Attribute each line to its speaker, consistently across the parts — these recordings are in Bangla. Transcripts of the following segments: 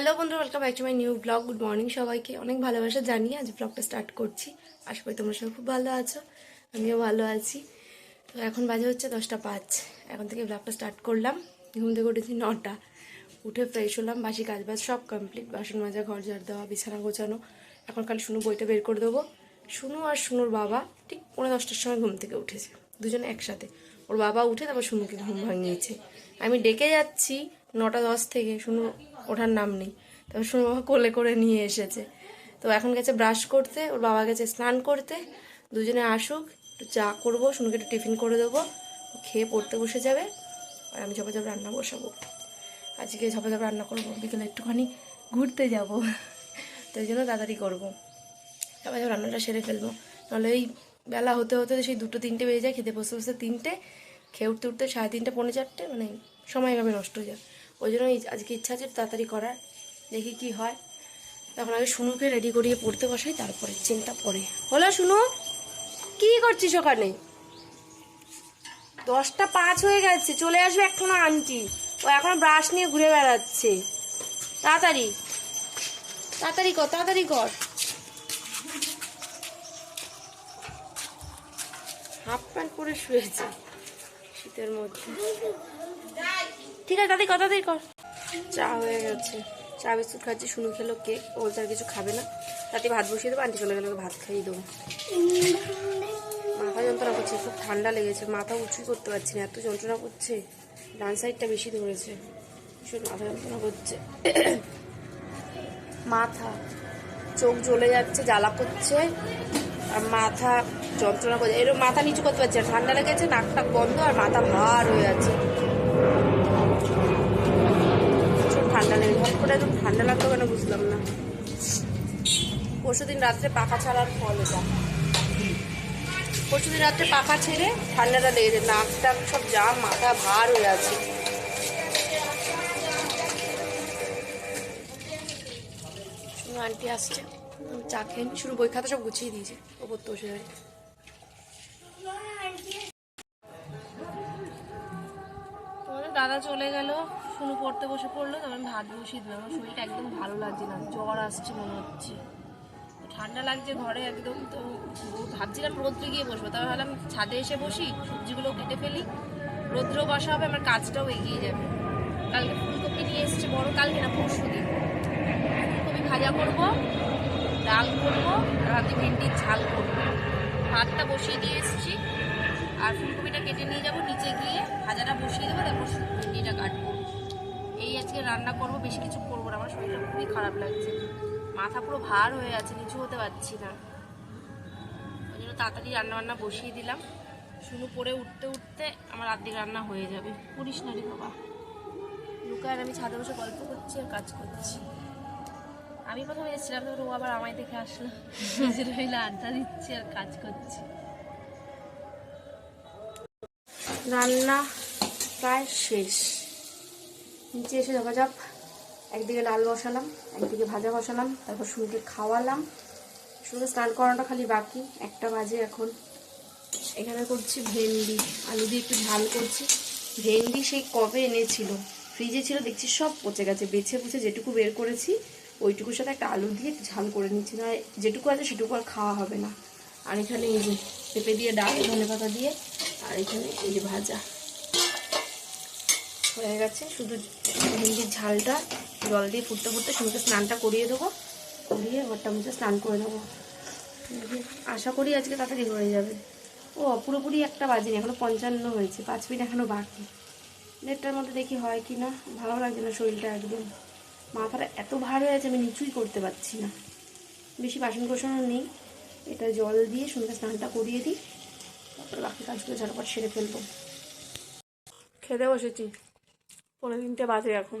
Speaker 1: হ্যালো বন্ধুরা welcome back to my new blog good morning সবাইকে। অনেক ভালোবাসা জানিয়ে আজ ব্লগটা স্টার্ট করছি। আশা করি তোমরা সবাই খুব ভালো আছো, আমিও ভালো আছি। তো এখন বাজে হচ্ছে দশটা পাঁচ। এখন থেকে ব্লগটা স্টার্ট করলাম। ঘুম থেকে উঠেছি নটা। উঠে ফ্রেশ হলাম, বাসি কাজ বাজ সব কমপ্লিট বাসন মাজা, ঘর ঝাড় দেওয়া, বিছানা গোছানো। এখন খালি শুনু বইটা বের করে দেবো। শুনু আর শুনুর বাবা ঠিক পনেরো দশটার সময় ঘুম থেকে উঠেছে, দুজনে একসাথে। ওর বাবা উঠে তারপর শুনুকে ঘুম ভাঙিয়েছে। আমি ডেকে যাচ্ছি নটা দশ থেকে। শুনু ওঠার নাম নেই। শুনু বাবা কোলে করে নিয়ে এসেছে। তো এখন গেছে ব্রাশ করতে, ওর বাবা গেছে স্নান করতে। দুজনে আসুক, একটু চা করব শুনুকে একটু টিফিন করে দেবো। খেয়ে পড়তে বসে যাবে। আর আমি ঝপাঝপ রান্না বসাবো। আজকে ঝপাঝপ রান্না করব, বিকেলে একটুখানি ঘুরতে যাব। তো এই জন্য তাড়াতাড়ি করব। তারপরে রান্নাটা সেরে ফেলব। নাহলে এই বেলা হতে হতে সেই দুটো তিনটে বেজে যায়, খেতে বসতে বসতে তিনটে, খেয়ে উঠতে উঠতে সাড়ে তিনটে, পৌনে চারটে মানে সময় এভাবে নষ্ট হয়ে যায়। ওই জন্য আজকে ইচ্ছা আছে তাড়াতাড়ি করার, দেখি কি হয়। তখন আগে শুনুকে রেডি করিয়ে পড়তে বসাই, তারপরে চিন্তা পরে। হলো শুনু কি করছিস ওখানে? দশটা পাঁচ হয়ে গেছে, চলে আসবে এখনও আন্টি। ও এখন ব্রাশ নিয়ে ঘুরে বেড়াচ্ছে। তাড়াতাড়ি। তাড়াতাড়ি কর তাড়াতাড়ি কর। হাফ প্যান্ট পরে শুয়েছে শীতের মধ্যে। ঠিক আছে তাড়াতাড়ি কথা তাড়াতাড়ি কর। চা হয়ে গেছে। চা, বিস্কুট খাচ্ছি শুনু খেলো, কেক। ও আর কিছু খাবে না। রাতে ভাত বসিয়ে দেবো, আন্টি চলে গেলে ভাত খাইয়ে দেবো। মাথা যন্ত্রণা করছে, খুব ঠান্ডা লেগেছে। মাথা উঁচুই করতে পারছি না, এত যন্ত্রণা করছে। ডান সাইডটা বেশি ধরেছে। ভীষণ মাথা যন্ত্রণা করছে। মাথা, চোখ জ্বলে যাচ্ছে, জ্বালা করছে। আর মাথা যন্ত্রণা করছে। এরকম মাথা নিচু করতে পারছে ঠান্ডা লেগেছে নাক টাক বন্ধ আর মাথা ভার হয়ে আছে প্রচুর ঠান্ডা করে একদম ঠান্ডা লাগল কেন বুঝলাম না। পরশুদিন রাত্রে পাখা ছাড়ার ফল এটা। পরশুদিন রাত্রে পাখা ছেড়ে ঠান্ডাটা লেগেছে নাক টাক সব জাম মাথা ভার হয়ে আছে। আন্টি আসছে। চা খেয়ে শুরু বই খাতা সব গুছিয়ে দিয়েছে। ওপর তো বসে দাদা চলে গেল। শুনু পড়তে বসে পড়ল তখন আমি ভাত বসিয়ে দিলাম। আমার শরীরটা একদম ভালো লাগছে না, জ্বর আসছে মনে হচ্ছে। ঠান্ডা লাগছে ঘরে একদম, তো ভাবছিলাম রোদ্রে গিয়ে বসবো, তারপর ভাবলাম ছাদে এসে বসি সবজিগুলো কেটে ফেলি। রোদ্রেও বসা হবে, আমার কাজটাও এগিয়ে যাবে। কালকে ফুলকপি নিয়ে এসেছে বড়, কালকে না পরশু দিন। ফুলকপি ভাজা করব, ডাল করব, আর হাতে ভেন্ডির ঝাল করব। ভাতটা বসিয়ে দিয়ে এসেছি, আর ফুলকপিটা কেটে নিয়ে যাব, নিচে গিয়ে ভাজাটা বসিয়ে দেবো, তারপর ভেন্ডিটা কাটবো। আজকে রান্না করব, বেশি কিছু করব না। আমার শরীরটা খুবই খারাপ লাগছে। মাথা পুরো ভার হয়ে আছে নিচু হতে পারছি না। ওই জন্য তাড়াতাড়ি রান্না বান্না বসিয়ে দিলাম। শুনু পরে উঠতে উঠতে আমার আর্ধেক রান্না হয়ে যাবে। পুরিস না রে বাবা। লুকা আর আমি ছাদে বসে গল্প করছি আর কাজ করছি। আমি প্রথমে এসেছিলাম তারপর ও আবার আমায় দেখে আসলো। নিজের মিলে আড্ডা দিচ্ছি আর কাজ করছি। রান্না প্রায় শেষ। নিচে এসে ঝপাঝপ একদিকে ডাল বসালাম, একদিকে ভাজা বসালাম, তারপর শুনুকে খাওয়ালাম। শুধু স্নান করানোটা খালি বাকি, একটা বাজে এখন। এখানে করছি ভেন্ডি, আলু দিয়ে একটু ঝাল করছি। ভেন্ডি সেই কবে এনেছিল? ফ্রিজে ছিল, দেখছি সব পচে গেছে। বেছে বুছে যেটুকু বের করেছি, ওইটুকুর সাথে একটা আলু দিয়ে ঝাল করে নিচ্ছি। না, যেটুকু আছে সেটুকু আর খাওয়া হবে না। আর এখানে এই যে পেঁপে দিয়ে ডাল ধনে পাতা দিয়ে, আর এখানে এই যে ভাজা। হয়ে গেছে। শুধু ভেন্ডির ঝালটা, জল দিয়ে ফুটতে ফুটতে শুনুকে স্নানটা করিয়ে দেবো। করিয়ে ঘরটা মুছে স্নান করে দেবো আশা করি আজকে তাড়াতাড়ি হয়ে যাবে। ও, পুরোপুরি একটা বাজেনি, এখনও পঞ্চান্ন হয়েছে, পাঁচ মিনিট এখনও বাকি। দেড়টার মধ্যে দেখি হয় কি না, ভালো লাগছে না শরীরটা একদম। মাথাটা এত ভার হয়ে আছে আমি নিচুই করতে পারছি না। বেশি বাসন কোসনও নেই। এটা জল দিয়ে সুন্দর স্নানটা করিয়ে দিই। তারপরে বাকি কাজগুলো ঝটপট সেরে ফেলব। খেতে বসেছি। পনেরো তিনটে বাজে এখন।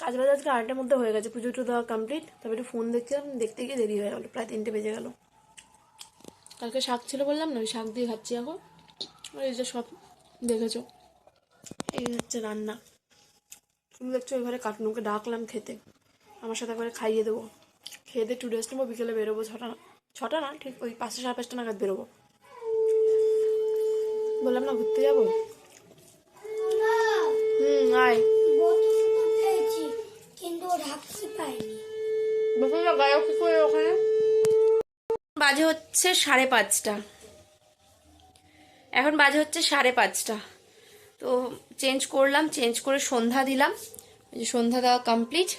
Speaker 1: কাজ বাজ আজকে আটটার মধ্যে হয়ে গেছে পুজো টুজো দেওয়া কমপ্লিট তবে একটু ফোন দেখছিলাম, দেখতে গিয়ে দেরি হয়ে গেলো, প্রায় তিনটে বেজে গেল। কালকে শাক ছিল বললাম না, ওই শাক দিয়ে খাচ্ছি এখন। এই যে সব দেখেছ। এই হচ্ছে রান্না। তুমি দেখছ এবারে কাটুনুকে ডাকলাম খেতে। আমার সাথে একবারে খাইয়ে দেবো। খেয়ে দিয়ে টু রেস্ট নেব, বিকেলে বেরোবো, ছটা ছটা না, ঠিক ওই পাঁচটা সাড়ে পাঁচটা নাগাদ বেরোবো। বললাম না, ঘুরতে যাব? বাজে হচ্ছে সাড়ে পাঁচটা। এখন বাজে হচ্ছে সাড়ে পাঁচটা। তো চেঞ্জ করলাম চেঞ্জ করে সন্ধ্যা দিলাম। যে সন্ধ্যা দেওয়া কমপ্লিট।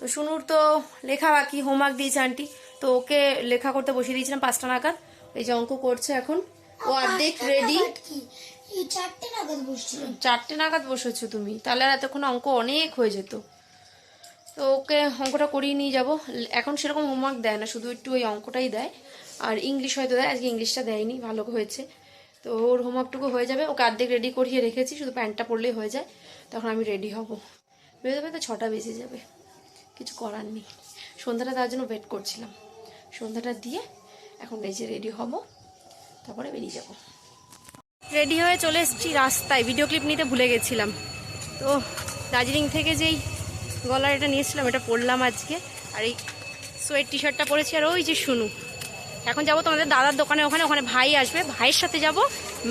Speaker 1: তো শুনুর তো লেখা বাকি হোমওয়ার্ক দিয়েছে আন্টি। তো ওকে লেখা করতে বসিয়ে দিয়েছিলাম পাঁচটা নাগাদ। এই যে অঙ্ক করছে এখন। ও অর্ধেক রেডি
Speaker 2: চারটে নাগাদ বসছিল
Speaker 1: চারটে নাগাদ বসেছো তুমি। তাহলে আর এতক্ষণ অঙ্ক অনেক হয়ে যেত। তো ওকে অঙ্কটা করিয়ে নিয়ে যাব। এখন সেরকম হোমওয়ার্ক দেয় না, শুধু একটু ওই অঙ্কটাই দেয়। আর ইংলিশ হয়তো দেয়, আজকে ইংলিশটা দেয়নি, ভালো হয়েছে। তো ওর হোমওয়ার্কটুকু হয়ে যাবে। ওকে অর্ধেক রেডি করিয়ে রেখেছি, শুধু প্যান্টটা পরলেই হয়ে যায়। তখন আমি রেডি হব। বেরোতে বেরোতে ছটা বেজে যাবে। কিছু করার নেই। সন্ধ্যাটা তার জন্য ওয়েট করছিলাম। সন্ধ্যাটা দিয়ে এখন যে রেডি হব। তারপরে বেরিয়ে যাব। রেডি হয়ে চলে এসেছি রাস্তায়। ভিডিও ক্লিপ নিতে ভুলে গেছিলাম। তো দার্জিলিং থেকে যেই গলার এটা নিয়েছিলাম এটা পরলাম আজকে। আর এই সোয়েট টি শার্টটা পরেছি। আর ওই যে শুনু এখন যাব তোমাদের দাদার দোকানে। ওখানে ওখানে ভাই আসবে। ভাইয়ের সাথে যাব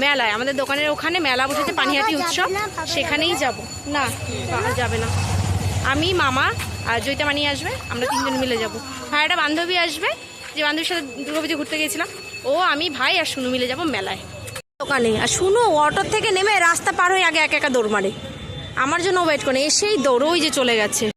Speaker 1: মেলায়। আমাদের দোকানের ওখানে মেলা বসেছে পানিহাটি উৎসব। সেখানেই যাব না। বাবা যাবে না। আমি মামা আর জয়িতা মানি আসবে। আমরা তিনজন মিলে যাব। ভাই একটা বান্ধবী আসবে। যে বান্ধবীর সাথে দুর্গাপুজো ঘুরতে গেছিলাম ও আমি ভাই আর শুনু মিলে যাব মেলায়। দোকানে। আর শুনো অটোর থেকে নেমে রাস্তা পার হয়ে আগে একা একা দৌড় মারে। আমার জন্য ওয়েট করে এসেই দৌড়, ওই যে চলে গেছে।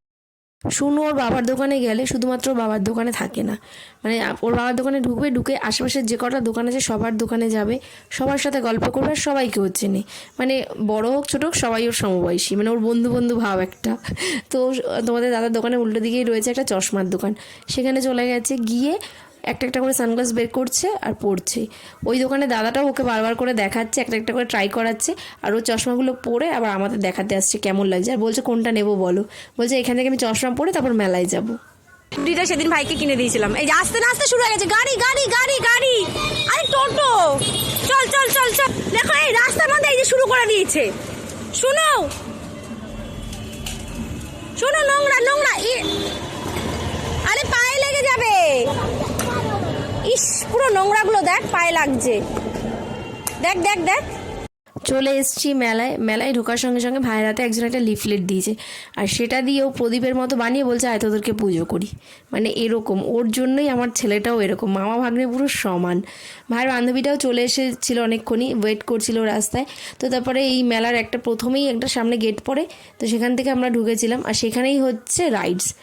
Speaker 1: শুনু, ওর বাবার দোকানে গেলে শুধুমাত্র বাবার দোকানে থাকে না। মানে ওর বাবার দোকানে ঢুকবে, ঢুকে আশেপাশের যে কটা দোকান আছে সবার দোকানে যাবে। সবার সাথে গল্প করবে, আর সবাইকে ওর চেনে মানে বড় হোক, ছোট হোক, সবাই ওর সমবয়সী। মানে ওর বন্ধু বন্ধু ভাব একটা। তো, তোমাদের দাদার দোকানে উল্টো দিকেই রয়েছে একটা চশমার দোকান। সেখানে চলে গেছে, গিয়ে একটা একটা করে সানগ্লাস বের করছে আর পড়ছে ওই দোকানে দাদাটাও ওকে বারবার করে দেখাচ্ছে, একটা একটা করে ট্রাই করাচ্ছে আর ও চশমাগুলো পরে আবার আমাদের দেখাতে আসছে কেমন লাগছে। আর বলছে, কোনটা নেব বলো? বলছে, এখান থেকে আমি চশমা পরে তারপর মেলায় যাব। ডিটা সেদিন ভাইকে কিনে দিয়েছিলাম। এই আস্তে না আস্তে শুরু হয়ে গেছে। গাড়ি গাড়ি গাড়ি গাড়ি। আরে টোটো। চল চল চল চল। দেখো, এই রাস্তার মধ্যে এই যে শুরু করে দিয়েছে। শুনো। শোনো, নোংরা নোংরা। আরে পায়ে লেগে যাবে। ইস, পুরো নোংরাগুলো দেখ, পায়ে লাগছে। দেখ দেখ দেখ। চলে এসছি মেলায়। মেলায় ঢোকার সঙ্গে সঙ্গে ভাইয়ের হাতে একজন একটা লিফলেট দিয়েছে। আর সেটা দিয়ে ও প্রদীপের মতো বানিয়ে বলছে, আয়, তোদেরকে পুজো করি। মানে এরকম। ওর জন্যই আমার ছেলেটাও এরকম। মামা ভাগ্নে পুরো সমান। ভাইয়ের বান্ধবীটাও চলে এসেছিল অনেকক্ষণই ওয়েট করছিল রাস্তায়। তো তারপরে এই মেলার একটা প্রথমেই একটা সামনে গেট পড়ে। তো সেখান থেকে আমরা ঢুকেছিলাম। আর সেখানেই হচ্ছে রাইডস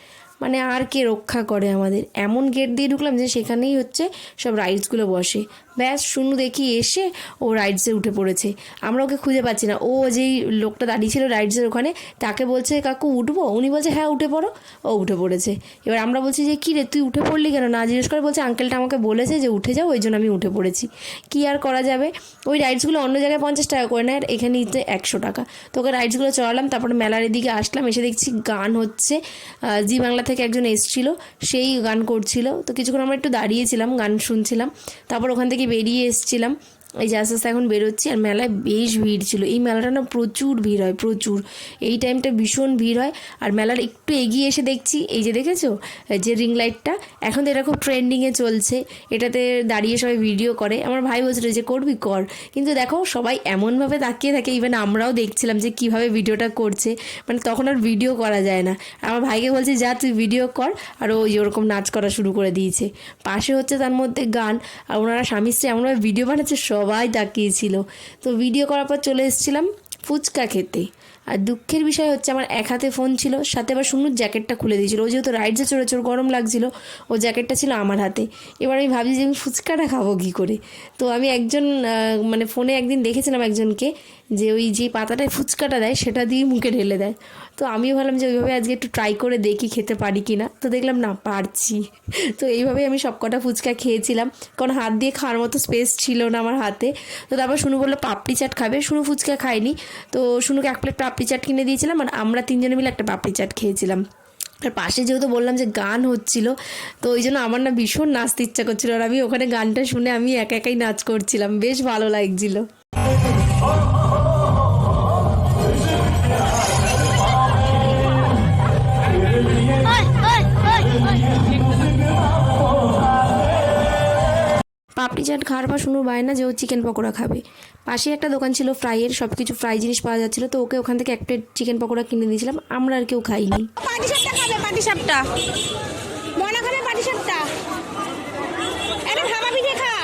Speaker 1: মানে আর কে রক্ষা করে আমাদের? এমন গেট দিয়ে ঢুকলাম যে সেখানেই হচ্ছে সব রাইডসগুলো বসে। ব্যাস, শুনু দেখি এসে ও রাইডসে উঠে পড়েছে। আমরা ওকে খুঁজে পাচ্ছি না। ও যেই লোকটা দাঁড়িয়ে ছিল রাইডসের ওখানে, তাকে বলছে, কাকু, উঠবো? উনি বলছে হ্যাঁ উঠে পড়ো। ও উঠে পড়েছে। এবার আমরা বলছি যে, কী রে, তুই উঠে পড়লি কেন? না জিজ্ঞেস করে বলছে আঙ্কেলটা আমাকে বলেছে যে, উঠে যাও, ওই জন্য আমি উঠে পড়েছি। কী আর করা যাবে? ওই রাইডসগুলো অন্য জায়গায় পঞ্চাশ টাকা করে নেয়, আর এখানে নিতে একশো টাকা। তো ওকে রাইডসগুলো চড়ালাম, তারপরে মেলার এদিকে আসলাম, এসে দেখছি গান হচ্ছে। জি বাংলা থেকে একজন এসছিল, সেই গান করছিল। তো কিছুক্ষণ আমরা একটু দাঁড়িয়েছিলাম, গান শুনছিলাম। তারপর ওখান থেকে বেরিয়ে এসছিলাম। এই যে আস্তে আস্তে এখন বেরোচ্ছি আর মেলায় বেশ ভিড় ছিল। এই মেলাটা না প্রচুর ভিড় হয়, প্রচুর। এই টাইমটা ভীষণ ভিড় হয় আর মেলার একটু এগিয়ে এসে দেখছি, এই যে দেখেছ? যে রিং লাইটটা এখন তো এটা খুব ট্রেন্ডিংয়ে চলছে। এটাতে দাঁড়িয়ে সবাই ভিডিও করে। আমার ভাই বলছিল যে, করবি? কর। কিন্তু দেখো, সবাই এমনভাবে তাকিয়ে থাকে ইভেন আমরাও দেখছিলাম যে, কীভাবে ভিডিওটা করছে। মানে তখন আর ভিডিও করা যায় না। আমার ভাইকে বলছে, যা, তুই ভিডিও কর। আর ও ওরকম নাচ করা শুরু করে দিয়েছে। পাশে হচ্ছে তার মধ্যে গান। আর ওনারা স্বামী স্ত্রী এমনভাবে ভিডিও বানাচ্ছে সবাই তাকিয়েছিল। তো ভিডিও করার পর চলে এসেছিলাম ফুচকা খেতে। আর দুঃখের বিষয় হচ্ছে আমার এক হাতে ফোন ছিল, সাথে আবার শুনুর জ্যাকেটটা খুলে দিয়েছিল। ও যেহেতু রাইডে চড়ে চোর গরম লাগছিল, ও জ্যাকেটটা ছিল আমার হাতে। এবার আমি ভাবছি যে আমি ফুচকাটা খাব কী করে? তো আমি একজন মানে ফোনে একদিন দেখেছিলাম একজনকে যে ওই যে পাতাটায় ফুচকাটা দেয়, সেটা দিয়ে মুখে ঢেলে দেয়। তো আমিও ভাবলাম যে ওইভাবে আজকে একটু ট্রাই করে দেখি খেতে পারি কি না তো দেখলাম, না, পারছি। তো এইভাবেই আমি সব কটা ফুচকা খেয়েছিলাম। কারণ হাত দিয়ে খাওয়ার মতো স্পেস ছিল না আমার হাতে। তো তারপর শুনু বলল, পাপড়ি চাট খাবে? শুনু ফুচকা খায়নি। তো শুনুকে এক প্লেট পাপড়ি চাট কিনে দিয়েছিলাম আর আমরা তিনজনে মিলে একটা পাপড়ি চাট খেয়েছিলাম। আর পাশে যেহেতু বললাম যে গান হচ্ছিল, তো ওই জন্য আমার না ভীষণ নাচতে ইচ্ছা করছিল। আর আমি ওখানে গানটা শুনে আমি একা একাই নাচ করছিলাম। বেশ ভালো লাগছিল। চাট খাওয়ার পর শুনু বায়না যে ও চিকেন পকোড়া খাবে। পাশে একটা দোকান ছিল ফ্রাইয়ের সব কিছু ফ্রাই জিনিস পাওয়া যাচ্ছিল, তো ওকে ওখান থেকে এক প্লেট চিকেন পকোড়া কিনে দিয়েছিলাম। আমরা আর কেউ খাইনি। পাটি সাপটা পাটি ভাপা পিঠে খা।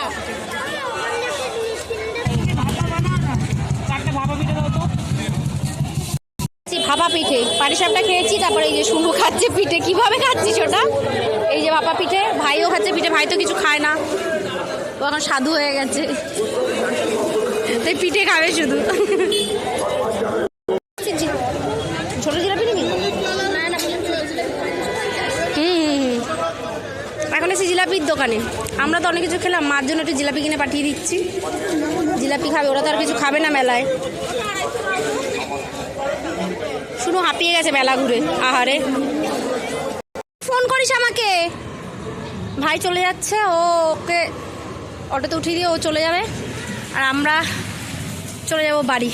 Speaker 1: ভাপা পিঠে। পাটিসাপটা খেয়েছি, তারপরে এই যে শুনু খাচ্ছে পিঠে। কীভাবে খাচ্ছিস ওটা? এই যে ভাপা পিঠে, ভাইও খাচ্ছে পিঠে, ভাই তো কিছু খায় না। ও এখন সাধু হয়ে গেছে। তাই পিঠে খাবে শুধু। এখন এসে জিলাপির দোকানে। আমরা তো অনেক কিছু খেলাম, মার জন্য একটু জিলাপি কিনে পাঠিয়ে দিচ্ছি। জিলাপি খাবে, ওরা তো আর কিছু খাবে না মেলায়। শুধু হাঁপিয়ে গেছে মেলা ঘুরে, আহারে। ফোন করিস আমাকে। ভাই চলে যাচ্ছে, ওকে অটোতে উঠিয়ে দিয়ে ও চলে যাবে। আর আমরা চলে যাব বাড়ি।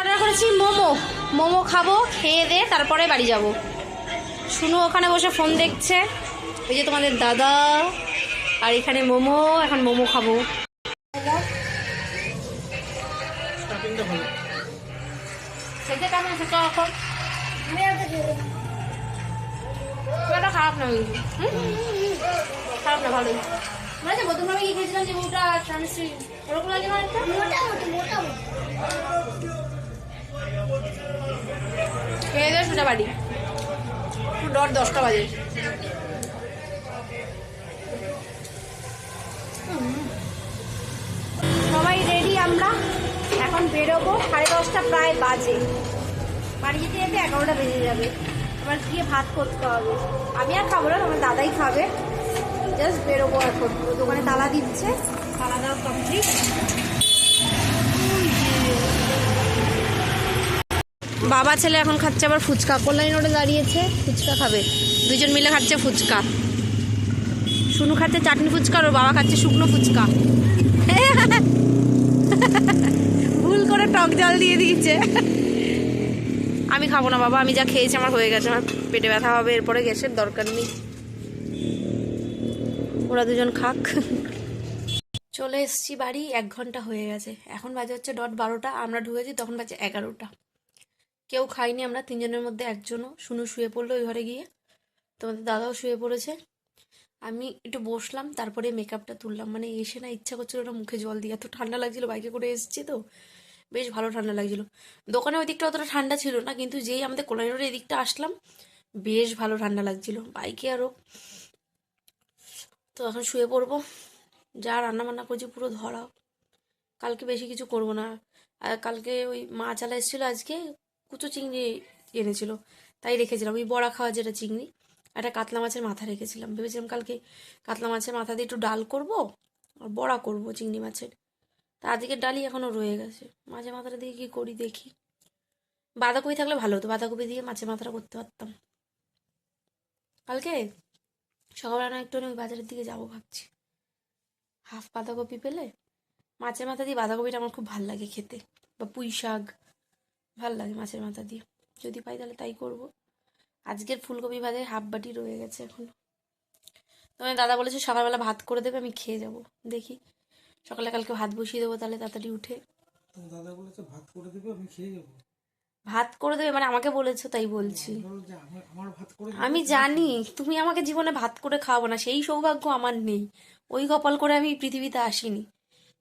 Speaker 1: অর্ডার করেছি মোমো। মোমো খাব, খেয়ে দে তারপরে বাড়ি যাব। শুনো ওখানে বসে ফোন দেখছে। ওই যে তোমাদের দাদা, আর এখানে মোমো, এখন মোমো খাব। খারাপ না খারাপ না, ভালোই। মনে আছে কি খেয়েছিলাম যে ওরকম লাগে না একটা?
Speaker 2: মোটামুটি মোটামুটি।
Speaker 1: খেয়ে দেয় সোজা বাড়ি। ডট দশটা বাজে। সবাই রেডি আমরা এখন বেরোবো। সাড়ে দশটা প্রায় বাজে। বাড়ি যেতে যেতে এগারোটা বেজে যাবে। এবার গিয়ে ভাত করতে হবে। আমি আর খাব না আমার দাদাই খাবে। জাস্ট বেরোবো এখন। দোকানে তালা দিচ্ছে। তালা দেওয়া কমপ্লিট বাবা ছেলে এখন খাচ্ছে আবার ফুচকা। কল্যাণী রোডে দাঁড়িয়েছে, ফুচকা খাবে। দুজন মিলে খাচ্ছে ফুচকা। শুনু খাচ্ছে চাটনি ফুচকা, আর বাবা খাচ্ছে শুকনো ফুচকা। ভুল করে টক জল দিয়ে দিয়েছে। আমি খাব না বাবা, আমি যা খেয়েছি আমার হয়ে গেছে, আমার পেটে ব্যথা হবে, এরপরে গ্যাসের দরকার নেই। ওরা দুজন খাক। চলে এসছি বাড়ি, এক ঘণ্টা হয়ে গেছে। এখন বাজে হচ্ছে ডট বারোটা, আমরা ঢুকেছি, তখন বাজে এগারোটা। কেউ খাইনি, আমরা তিনজনের মধ্যে একজনও। শুনু শুয়ে পড়ল ওই ঘরে গিয়ে। তোমাদের দাদাও শুয়ে পড়েছে। আমি একটু বসলাম, তারপরে মেকআপটা তুললাম। মানে এসে না ইচ্ছা করছিল না মুখে জল দিয়ে। এত ঠান্ডা লাগছিল, বাইকে করে এসেছি তো। বেশ ভালো ঠান্ডা লাগছিল। দোকানে ওই দিকটা অতটা ঠান্ডা ছিল না, কিন্তু যেই আমাদের কোলাইন রোডের এদিকটা আসলাম, বেশ ভালো ঠান্ডা লাগছিল। বাইকে আরও তো এখন শুয়ে পড়ব। যা রান্না বান্না করছি পুরো ধরাও। কালকে বেশি কিছু করব না। আর কালকে ওই মাছ আলা এসেছিল আজকে, কুচো চিংড়ি এনেছিল। তাই রেখেছিলাম। ওই বড়া খাওয়া যেটা চিংড়ি, একটা কাতলা মাছের মাথা রেখেছিলাম। ভেবেছিলাম কালকে কাতলা মাছের মাথা দিয়ে একটু ডাল করব আর বড়া করব চিংড়ি মাছের। তা আজকের ডালই এখনও রয়ে গেছে। মাছের মাথাটা দিয়ে কী করি দেখি। বাঁধাকপি থাকলে ভালো হতো। বাঁধাকপি দিয়ে মাছের মাথাটা করতে পারতাম। কালকে? সকালবেলা একটু ওই বাজারের দিকে যাব ভাবছি। হাফ বাঁধাকপি পেলে মাছের মাথা দিয়ে বাঁধাকপিটা আমার খুব ভালো লাগে খেতে বা পুঁই শাক, ভালো লাগে মাছের মাথা দিয়ে। যদি পাই তাহলে তাই করব। আজকের ফুলকপি ভাজে হাফ বাটি রয়ে গেছে এখন। তোমার দাদা বলেছে সকালবেলা ভাত করে দেবে, আমি খেয়ে যাব। দেখি, সকালে কালকে ভাত বসিয়ে দেবো তাহলে তাড়াতাড়ি উঠে।
Speaker 3: দাদা বলেছে ভাত করে দেবে, আমি খেয়ে যাব।
Speaker 1: ভাত করে দেবে মানে আমাকে বলেছ তাই বলছি। আমি জানি তুমি আমাকে জীবনে ভাত করে খাওয়াবো না সেই সৌভাগ্য আমার নেই। ওই কপাল করে আমি পৃথিবীতে আসিনি।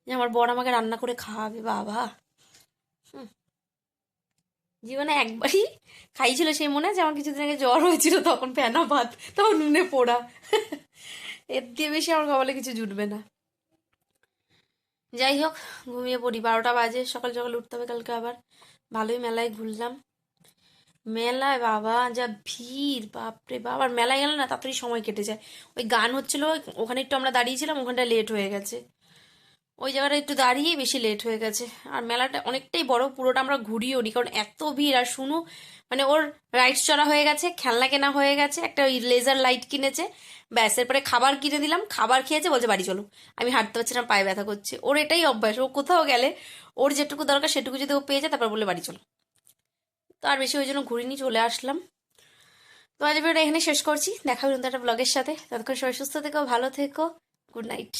Speaker 1: যে আমার বর আমাকে রান্না করে খাওয়াবে বাবা। জীবনে একবারই খাইছিল সেই মনে আছে? আমার কিছুদিন আগে জ্বর হয়েছিল তখন ফেনা ভাত তখন নুনে পোড়া। এর দিয়ে বেশি আমার কপালে কিছু জুটবে না। যাই হোক ঘুমিয়ে পড়ি। বারোটা বাজে সকাল সকাল উঠতে হবে কালকে আবার। ভালোই মেলায় ঘুরলাম। মেলায় বাবা, যা ভিড়, বাপরে বাবার মেলায় গেলে না তাড়াতাড়ি সময় কেটে যায়। ওই গান হচ্ছিল, ওখানে একটু আমরা দাঁড়িয়েছিলাম ওখানটা লেট হয়ে গেছে। ওই জায়গাটা একটু দাঁড়িয়ে বেশি লেট হয়ে গেছে। আর মেলাটা অনেকটাই বড়, পুরোটা আমরা ঘুরিও নি কারণ এত ভিড়। আর শুনু মানে ওর রাইডস চড়া হয়ে গেছে, খেলনা কেনা হয়ে গেছে, একটা ওই লেজার লাইট কিনেছে। ব্যাস, এরপরে খাবার কিনে দিলাম, খাবার খেয়েছে, বলছে, বাড়ি চলো। আমি হাঁটতে পারছি না, পায়ে ব্যথা করছে। ওর এটাই অভ্যাস, ও কোথাও গেলে ওর যেটুকু দরকার, সেটুকু যদি ও পেয়ে যায়, তারপর বলে বাড়ি চলো। তো আর বেশি ওই জন্য ঘুরিনি, চলে আসলাম। তো আজ ভিডিওটা এখানে শেষ করছি। দেখা হবে একটা ব্লগের সাথে। ততক্ষণ সবাই সুস্থ থেকো, ভালো থেকো। Good night.